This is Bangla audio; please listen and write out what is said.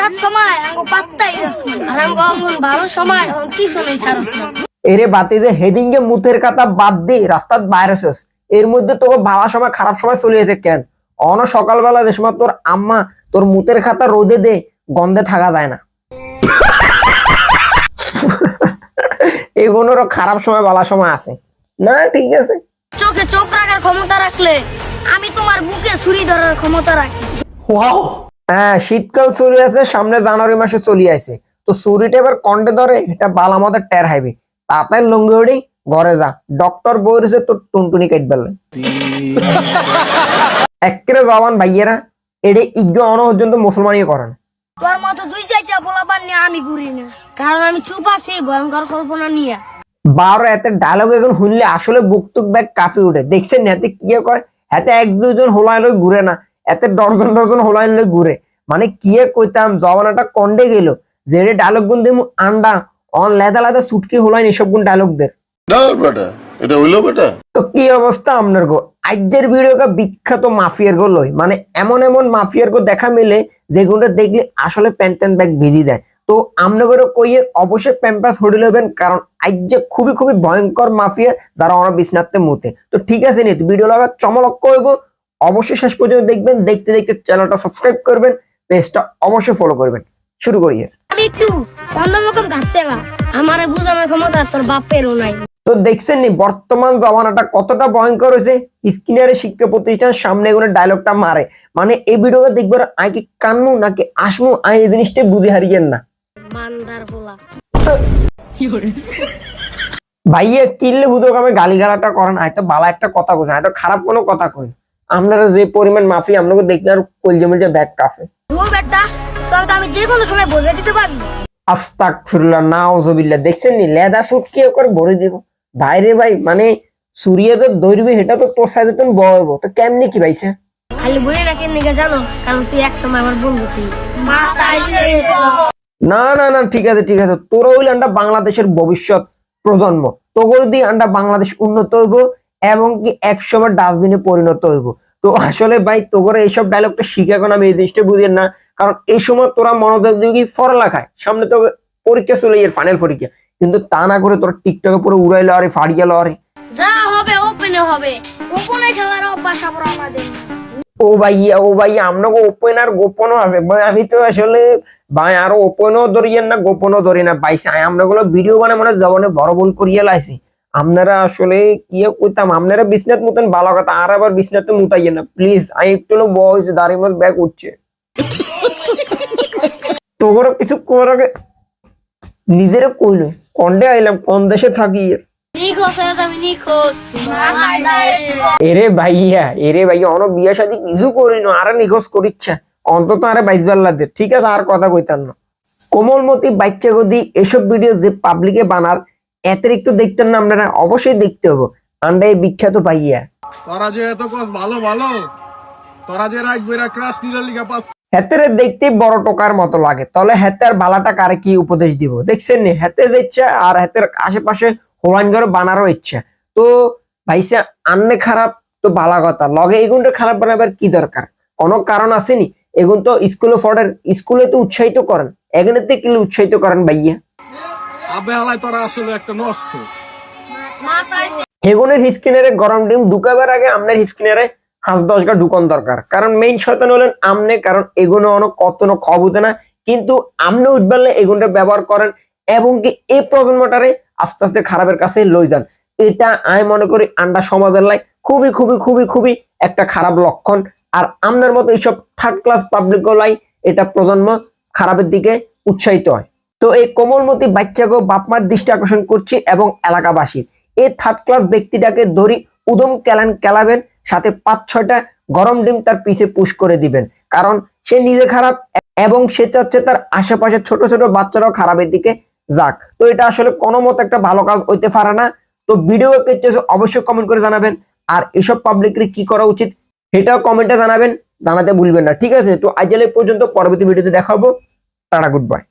খারাপ সময় পাত্তাই না। আর অঙ্গন ভালো সময় এখন কিছু নেই ছাড়স না। এরে বাতে যে হেডিং এ মুতের কথা বাদ দে রাস্তার বাইরে এর মধ্যে তোকে ভালো সময় খারাপ সময় চলে কেন? অন সকালবেলা যে সময় তোর আম্মা তোর মুতের খাতা রোদে দে গন্ধে থাকা যায় না। এগুলোরও খারাপ সময় ভালো সময় আছে। না ঠিক আছে। চোখে চোখ রাখার ক্ষমতা রাখলে আমি তোমার বুকে ছুরি ধরার ক্ষমতা রাখি। হ্যাঁ শীতকাল চলে আছে সামনে জানুয়ারি মাসে চলে আসে। তো চুরিটা এবার কন্ডে ধরে এটা বাল আমাদের টের হাইবে। তাতে লঙ্গি উড়ি ঘরে যা। ডক্টর বইরেছে তোর টুনটুনি কাট বেলে একেরে জবান ভাইয়েরা এডে ইজ্ঞ অন পর্যন্ত মুসলমানই করেন তোর মতো দুই চারটা পোলাপান নিয়ে আমি ঘুরি না। কারণ আমি চুপ আছি ভয়ঙ্কর কল্পনা নিয়ে। বারো এতে ডায়লগ এখন শুনলে আসলে বুকটুক ব্যাগ কাফি উঠে। দেখছেন এতে কি করে এতে এক দুজন হোলাই লই ঘুরে না। এতে ডজন ডজন হোলাই লই ঘুরে। মানে কি কইতাম জবানাটা কন্ডে গেল। যে ডায়লগ গুন দিমু আন্ডা অন লেদা লেদা সুটকি হোলাই এসব গুন ডায়লগ দের। এটা হইল বেটা। তো কি অবস্থা আপনার গো? আজকের ভিডিওটা বিখ্যাত মাফিয়ার গো লই। মানে এমন এমন মাফিয়ার গো দেখা মিলে যেগুলো দেখলে আসলে প্যান্ট প্যান্ট ব্যাগ ভিজি যায়। তো আপনাদের কইয়ে অবশ্যই প্যাম্পাস হড়ি লবেন কারণ আজ যে খুবই খুবই ভয়ঙ্কর মাফিয়া যারা আমরা বিছনাতে মুতে। তো ঠিক আছে নি ভিডিও লাগা চমলক্ষ হইব অবশ্যই শেষ পর্যন্ত দেখবেন দেখতে দেখতে চ্যানেলটা সাবস্ক্রাইব করবেন পেজটা অবশ্যই ফলো করবেন। শুরু করি আমি একটু অন্যরকম ঘাটতে গা। আমার বুঝানোর ক্ষমতা তোর বাপেরও নাই। তো দেখছেন নি বর্তমান জমানাটা কতটা ভয়ঙ্কর হয়েছে। স্কিনারে শিক্ষা প্রতিষ্ঠান সামনে এগুলো ডায়লগটা মারে। মানে এই ভিডিওটা দেখবার আই কি কানমু নাকি আসমু আই এই জিনিসটা বুঝে হারিয়েন না। মান্দার পোলা। ভাইয়া কিনলে হুদক আমি গালি গালাটা করেন হয়তো বালা একটা কথা কইছেন হয়তো খারাপ কোনো কথা কই আপনারা যে পরিমাণ মাফি আপনাকে দেখলে আর কলজে মিলজে ব্যাগ কাফে ও বেটা তবে তো আমি যে কোনো সময় বলে দিতে পারি। আস্তাক ফিরুল্লাহ নাউজুবিল্লাহ দেখছেন নি? লেদা সুট কি করে ভরে দিব? ভাইরে ভাই মানে সুরিয়া তো দৌড়বি সেটা তো তোর সাথে তুমি বয়ব তো কেমনি কি ভাইছে? খালি বলে রাখি নিকে জানো? কারণ তুই এক সময় আমার বন্ধু ছিল। না না না ঠিক আছে ঠিক আছে। তোরা হইলে আন্ডা বাংলাদেশের ভবিষ্যৎ প্রজন্ম। তোগর দিয়ে আন্ডা বাংলাদেশ উন্নত হইব এবং কি একসময় ডাস্টবিনে পরিণত হইব। তো আসলে ভাই তোগরে এইসব ডায়লগটা শিখে এখন আমি এই জিনিসটা বুঝেন না। কারণ এই সময় তোরা মনোযোগ দিবি পড়ালেখায় সামনে তো পরীক্ষা চলে এর ফাইনাল পরীক্ষা। কিন্তু তা না করে তোরা টিকটকে পুরো উড়াইলো আরে ফাড়িয়ে আরে। যা হবে ওপেনে হবে। খেলার অভ্যাস আমরা আমাদের। ও ভাইয়া ও ভাইয়া আপনাকে ওপেন আর গোপনও আছে। ভাই আমি তো আসলে ভাই আরও ওপেনও ধরিয়েন না গোপনও ধরি না। পাইছি আমরা গুলো ভিডিও বানায় মানে জবানে বড় ভুল করিয়ে লাইছি। আপনারা আসলে কি কইতাম আপনারা বিছনাত মতন ভালো কথা আর আবার বিছনাতে মুতাইয়েন না প্লিজ আমি একটু বয়স দাঁড়িয়ে মত ব্যাগ উঠছে। তোর কিছু করার আগে নিজেরা কইলো কন্ডে আইলাম কোন দেশে থাকি? হয়ে এরে ভাইয়া এরে ভাইয়া অন বিয়া শাদি কিছু করিনো আরে নিখোঁজ করিচ্ছে। অন্তত আরে বাইশ বেল্লাদের ঠিক আছে আর কথা কইতাম না। কোমলমতি বাচ্চা গদি এসব ভিডিও যে পাবলিকে বানার এতের একটু দেখতেন না আপনারা অবশ্যই দেখতে হব। আন্ডাই বিখ্যাত ভাইয়া তোরা যে এত কস ভালো ভালো। তোরা যে রাখবে এরা ক্রাশ নিলে লিগা পাস। হেতের দেখতে বড় টোকার মতো লাগে। তাহলে হেতের বালাটা কারে কি উপদেশ দিব? দেখছেন নি? হেতে ইচ্ছা আর হেতের আশেপাশে হোয়ানগর বানারও ইচ্ছা। তো ভাইসা আন্নে খারাপ তো বালা কথা। লগে এগুনটা খারাপ বানাবার কি দরকার? কোনো কারণ আসেনি এগুন তো স্কুলে ফডের স্কুলে তো উৎসাহিত করেন। এখানে থেকে উৎসাহিত করেন ভাইয়া? আবে হালাই আসলে একটা নষ্ট। হেগুনের হিস্কিনারে গরম ডিম ঢুকাবার আগে আমনের হিস্কিনারে হাঁস দশ গা ঢুকন দরকার। কারণ মেইন শয়তান হলেন আমনে, কারণ এগুলো অনেক কত না খবুতে না। কিন্তু আমনে উঠবালে এগুনটা ব্যবহার করেন এবং কি এই প্রজন্মটারে আস্তে আস্তে খারাপের কাছে লই যান। এটা আমি মনে করি আন্ডা সমাজের লাই খুবই খুবই খুবই খুবই একটা খারাপ লক্ষণ। আর আমনের মতো এইসব থার্ড ক্লাস পাবলিক লাই এটা প্রজন্ম খারাপের দিকে উৎসাহিত হয়। তো এই কোমলমতি বাচ্চাকে বাপমার দৃষ্টি আকর্ষণ করছি এবং এলাকাবাসীর এই থার্ড ক্লাস ব্যক্তিটাকে ধরি উদম কেলান কেলাবেন, সাথে পাঁচ ছয়টা গরম ডিম তার পিছে পুশ করে দিবেন। কারণ সে নিজে খারাপ এবং সে চাচ্ছে তার আশেপাশে ছোট ছোট বাচ্চারাও খারাপের দিকে যাক। তো এটা আসলে কোনো মতো একটা ভালো কাজ হইতে পারে না। তো ভিডিও অবশ্যই কমেন্ট করে জানাবেন। আর এসব পাবলিকের কি করা উচিত সেটাও কমেন্টে জানাবেন। জানাতে ভুলবেন না। ঠিক আছে? তো আজ এই পর্যন্ত পরবর্তী ভিডিওতে দেখাবো। Tata good bye